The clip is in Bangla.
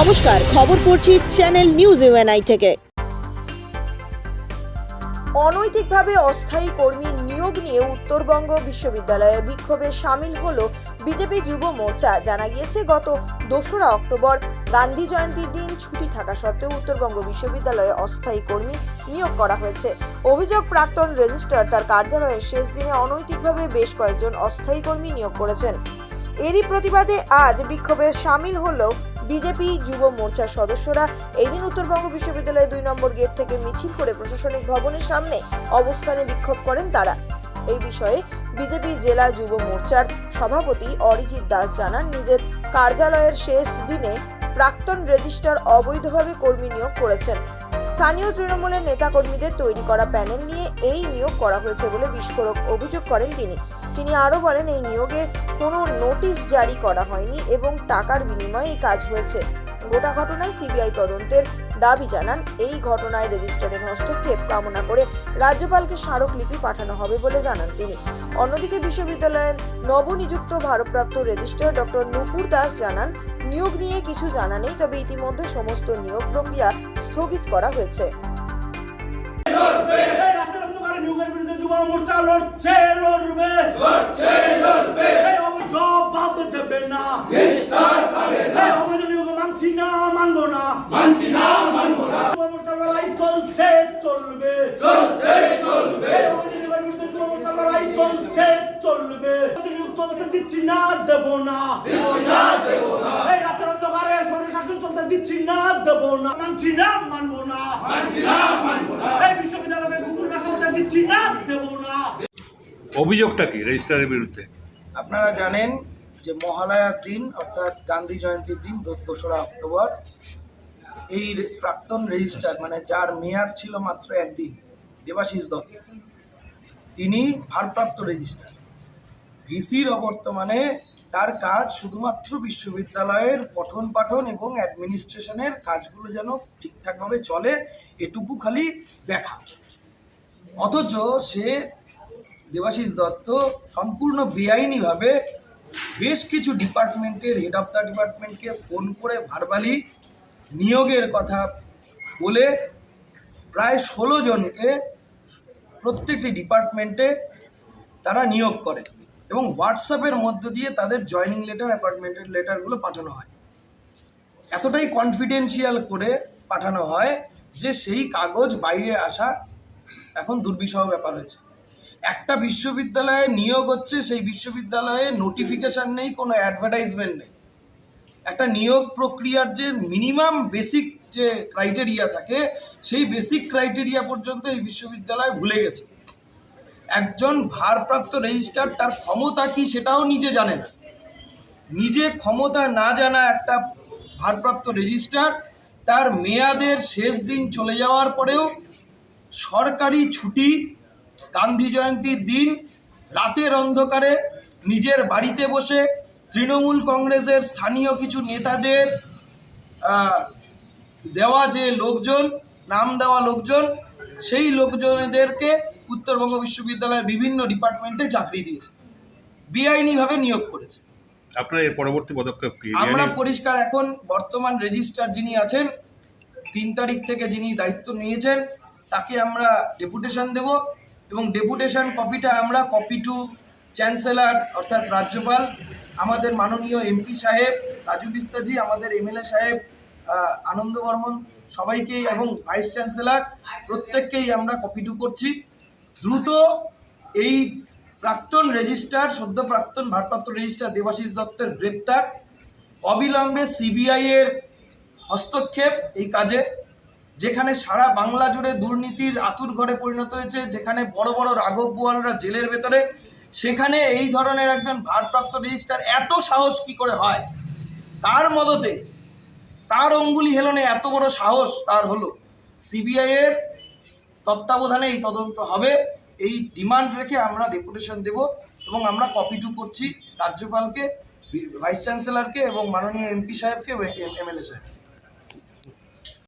নমস্কার, খবর পড়ছি চ্যানেল নিউজ ইউএনআই থেকে। অনৈতিকভাবে অস্থায়ী কর্মী নিয়োগ নিয়ে উত্তরবঙ্গ বিশ্ববিদ্যালয়ে বিক্ষোভে সামিল হল বিজেপি যুব মোর্চা। জানা গিয়েছে, গত দোসরা অক্টোবর গান্ধী জয়ন্তীর দিন ছুটি থাকা সত্ত্বেও উত্তরবঙ্গ বিশ্ববিদ্যালয়ে অস্থায়ী কর্মী নিয়োগ করা হয়েছে। অভিযোগ প্রাক্তন রেজিস্ট্রার তার কার্যালয়ের শেষ দিনে অনৈতিকভাবে বেশ কয়েকজন অস্থায়ী কর্মী নিয়োগ করেছেন। এরই প্রতিবাদে আজ বিক্ষোভে সামিল হল বিজেপি যুব মোর্চার সদস্যরা এই দিন উত্তরবঙ্গ বিশ্ববিদ্যালয়ের দুই নম্বর গেট থেকে মিছিল করে প্রশাসনিক ভবনের সামনে অবস্থানে বিক্ষোভ করেন তারা। এই বিষয়ে বিজেপি জেলা যুব মোর্চার সভাপতি অরিজিৎ দাস জানান, নিজের কার্যালয়ের শেষ দিনে প্রাক্তন রেজিস্ট্রার অবৈধভাবে কর্মী নিয়োগ করেছেন। স্থানীয় তৃণমূলের নেতাকর্মীদের তৈরি করা প্যানেল নিয়ে এই নিয়োগ করা হয়েছে বলে বিস্ফোরক অভিযোগ করেন তিনি। তিনি আরও বলেন, এই নিয়োগে কোনো নোটিশ জারি করা হয়নি এবং টাকার বিনিময়ে এই কাজ হয়েছে। গোটা ঘটনায় সিবিআই তদন্তের দাবি জানান এই ঘটনায় রেজিস্ট্রারের হস্তক্ষেপ কামনা করে রাজ্যপালকে স্মারকলিপি পাঠানো হবে বলে জানান তিনি। অন্যদিকে বিশ্ববিদ্যালয়ের নবনিযুক্ত ভারপ্রাপ্ত রেজিস্ট্রার ডক্টর নুপুর দাস জানান নিয়োগ নিয়ে কিছু জানা নেই তবে ইতিমধ্যে সমস্ত নিয়োগ প্রক্রিয়া স্থগিত করা হয়েছে। নিয়োগের বিরুদ্ধে যুব মোর্চা লড়ছে লড়বে। দেবে না। নিয়োগ মানছি না মানবো না। মোর্চার লড়াই চলছে চলবে। এই অবৈধ নিয়োগের বিরুদ্ধে যুব মোর্চার লড়াই চলছে চলবে। অবৈধ নিয়োগ চলতে দিচ্ছি না দেব না। এই রাতের অন্ধকারে স্বৈর শাসন চলতে দিচ্ছি না দেব না। মানছি না মানবো না। এই বিশ্ববিদ্যালয়কে কুকুর চলতে দিচ্ছি না দেব না। অভিযোগটা কি রেজিস্ট্রারের বিরুদ্ধে? আপনারা জানেন যে মহালয়ার দিন অর্থাৎ গান্ধী জয়ন্তীর দিন দোসরা অক্টোবর এই প্রাক্তন রেজিস্ট্রার মানে যার মেয়াদ ছিল মাত্র একদিন, দেবাশিস দত্ত। তিনি ভারপ্রাপ্ত রেজিস্ট্রার ভিসির অবর্তমানে তার কাজ শুধুমাত্র বিশ্ববিদ্যালয়ের পঠন পাঠন এবং অ্যাডমিনিস্ট্রেশনের কাজগুলো যেন ঠিকঠাকভাবে চলে, এটুকু খালি দেখা। অথচ সে দেবাশিস দত্ত সম্পূর্ণ বেআইনিভাবে বেশ কিছু ডিপার্টমেন্টের হেড অফ দ্য ডিপার্টমেন্টকে ফোন করে ভারবালি নিয়োগের কথা বলে প্রায় ষোলো জনকে প্রত্যেকটি ডিপার্টমেন্টে তারা নিয়োগ করে এবং হোয়াটসঅ্যাপের মধ্য দিয়ে তাদের জয়নিং লেটার, অ্যাপয়েন্টমেন্টের লেটারগুলো পাঠানো হয়। এতটাই কনফিডেন্সিয়াল করে পাঠানো হয় যে সেই কাগজ বাইরে আসা এখন দুর্বিষহ ব্যাপার হয়েছে। একটা বিশ্ববিদ্যালয়ে নিয়োগ হচ্ছে, সেই বিশ্ববিদ্যালয়ে নোটিফিকেশন নেই, কোনো অ্যাডভার্টাইজমেন্ট নেই। একটা নিয়োগ প্রক্রিয়ার যে মিনিমাম বেসিক যে ক্রাইটেরিয়া থাকে, সেই বেসিক ক্রাইটেরিয়া পর্যন্ত এই বিশ্ববিদ্যালয় ভুলে গেছে। একজন ভারপ্রাপ্ত রেজিস্ট্রার তার ক্ষমতা কি সেটাও নিজে জানে না। নিজে ক্ষমতা না জানা একটা ভারপ্রাপ্ত রেজিস্ট্রার তার মেয়াদের শেষ দিন চলে যাওয়ার পরেও সরকারি ছুটি, গান্ধী জয়ন্তীর দিন, রাতের অন্ধকারে নিজের বাড়িতে বসে তৃণমূল কংগ্রেসের স্থানীয় কিছু নেতাদের দেওয়া যে লোকজন নাম দেওয়া লোকজন সেই লোকজনেদেরকে উত্তরবঙ্গ বিশ্ববিদ্যালয়ের বিভিন্ন ডিপার্টমেন্টে চাকরি দিয়েছে। বেআইনিভাবে নিয়োগ করেছে। আপনার এর পরবর্তী পদক্ষেপ কি আমরা পরিষ্কার এখন বর্তমান রেজিস্ট্রার যিনি আছেন তিন তারিখ থেকে যিনি দায়িত্ব নিয়েছেন তাকে আমরা ডেপুটেশন দেব এবং ডেপুটেশন কপিটা আমরা কপি টু চ্যান্সেলার অর্থাৎ রাজ্যপাল আমাদের মাননীয় এমপি সাহেব, রাজু বিস্তাজি, আমাদের এমএলএ সাহেব আনন্দ বর্মন সবাইকেই এবং ভাইস চ্যান্সেলার প্রত্যেককেই আমরা কপি টু করছি। দ্রুত এই প্রাক্তন রেজিস্ট্রার সদ্য প্রাক্তন ভারপ্রাপ্ত রেজিস্ট্রার দেবাশিস দত্তের গ্রেপ্তার, অবিলম্বে সিবিআই এর হস্তক্ষেপ এই কাজে, যেখানে সারা বাংলা জুড়ে দুর্নীতির আতুর ঘরে পরিণত হয়েছে, যেখানে বড় বড় রাঘব বোয়ালরা জেলের ভেতরে সেখানে এই ধরনের একজন ভারপ্রাপ্ত রেজিস্ট্রার এত সাহস কি করে হয়? তার মদতে তার অঙ্গুলি হেলনে এত বড় সাহস তার হলো। সিবিআই এর তত্ত্বাবধানে এই তদন্ত হবে। এই ডিমান্ড রেখে আমরা ডেপুটেশন দেব এবং আমরা কপি টু করছি রাজ্যপালকে ভাইস চ্যান্সেলরকে এবং মাননীয় এমপি সাহেবকে এমএলএ সাহেব